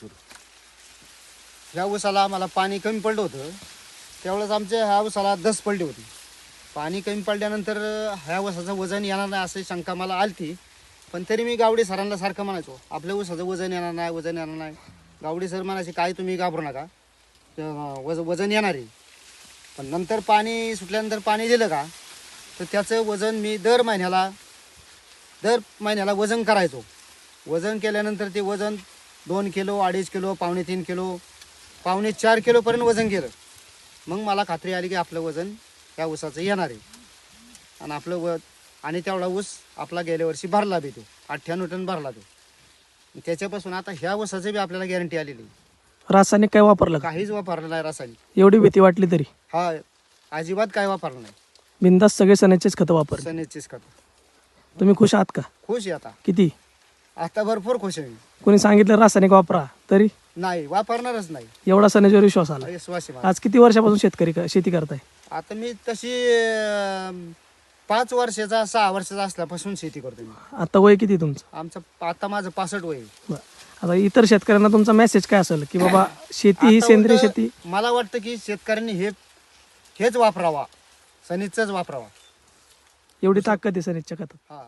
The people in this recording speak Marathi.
सुरू. ह्या उसाला आम्हाला पाणी कमी पडलं होतं त्यावेळेस आमच्या ह्या उसाला दस पडली होती. पाणी कमी पडल्यानंतर ह्या उसाचं वजन येणार नाही अशी शंका मला आलती. पण तरी मी गावडे सरांना सारखं म्हणायचो आपल्या उसाचं वजन येणार नाही वजन येणार नाही. गावडे सर म्हणायचे काय तुम्ही घाबरू नका. वज वजन येणार आहे. पण नंतर पाणी सुटल्यानंतर पाणी दिलं का तर त्याचं वजन मी दर महिन्याला दर महिन्याला वजन करायचो. वजन केल्यानंतर ते वजन दोन किलो अडीच किलो पावणे तीन किलो पावणे चार किलोपर्यंत वजन गेलं. मग मला खात्री आली की आपलं वजन या ऊसाचं येणार आहे. आणि आपलं व आणि तेवढा ऊस आपला गेल्या वर्षी भरला बी तो. अठ्ठ्याण्णव टन भरला तो. त्याच्यापासून आता ह्या ऊसाची बी आपल्याला गॅरंटी आलेली आहे. रासायनिक काय वापरलं काहीच वापरलं नाही रासायनिक. एवढी भीती वाटली तरी? हा अजिबात काय वापरलं नाही. बिंदास सगळे सणाचेच खतं वापरले. सनेचीच खत. तुम्ही खुश आहात का? खुश आहे आता. किती? आता भरपूर खुश आहे मी. कोणी सांगितलं रासायनिक वापरा तरी? नाही वापरणारच नाही. एवढा सणाच्यावर विश्वास आला. विश्वास आहे माझा. आज किती वर्षापासून शेतकरी शेती करताय? आता मी तशी अं, पाच वर्षाचा सहा वर्षाचा असल्यापासून शेती करतो मी. आता वय किती तुमचं? आमचं आता माझं पासष्ट वय आहे. बरं. आता इतर शेतकऱ्यांना तुमचा मेसेज काय असेल? की बाबा शेती ही आता सेंद्रिय उलटं शेती? मला वाटतं की शेतकऱ्यांनी हे हेच वापरावा. सनीचंच वापरावा. एवढी ताकद आहे सनीच्या खतात हा.